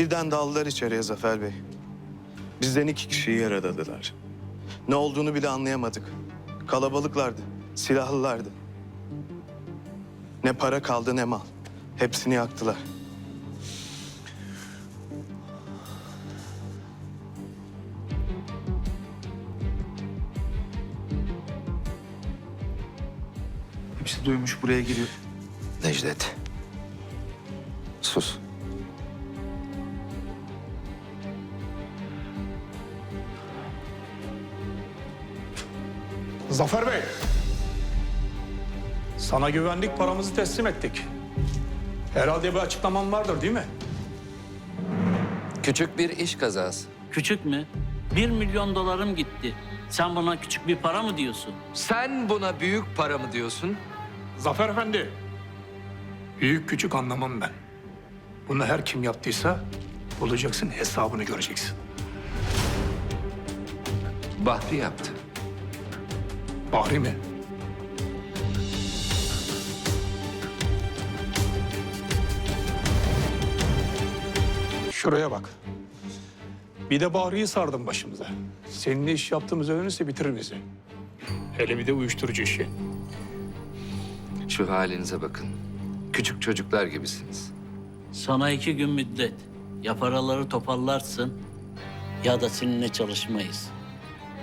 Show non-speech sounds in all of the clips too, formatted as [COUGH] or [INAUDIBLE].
Birden daldılar içeriye Zafer Bey. Bizden iki kişiyi yaraladılar. Ne olduğunu bile anlayamadık. Kalabalıklardı, silahlılardı. Ne para kaldı ne mal. Hepsini yaktılar. Hepsi duymuş buraya giriyor. Necdet. Sus. Zafer Bey. Sana güvendik, paramızı teslim ettik. Herhalde bir açıklaman vardır değil mi? Küçük bir iş kazası. Küçük mü? Bir milyon dolarım gitti. Sen buna küçük bir para mı diyorsun? Sen buna büyük para mı diyorsun? Zafer Efendi. Büyük küçük anlamam ben. Bunu her kim yaptıysa bulacaksın, hesabını göreceksin. Bahri yaptı. Bahri mi? Şuraya bak. Bir de Bahri'yi sardım başımıza. Seninle iş yaptığımız öğrenirse bitirir bizi. Hele bir de uyuşturucu işi. Şu halinize bakın. Küçük çocuklar gibisiniz. Sana iki gün müddet. Ya paraları toparlarsın ya da seninle çalışmayız.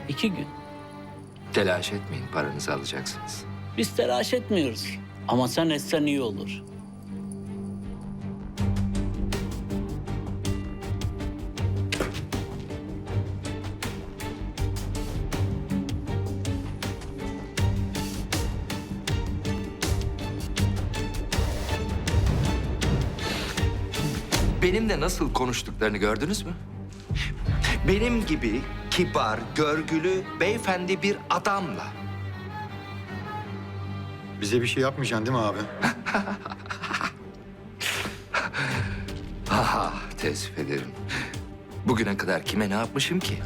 İki gün. Telaş etmeyin, paranızı alacaksınız. Biz telaş etmiyoruz. Ama sen etsen iyi olur. Benimle nasıl konuştuklarını gördünüz mü? Benim gibi kibar, görgülü, beyefendi bir adamla. Bize bir şey yapmayacaksın değil mi abi? [LAUGHS] Ah, teessüf ederim. Bugüne kadar kime ne yapmışım ki?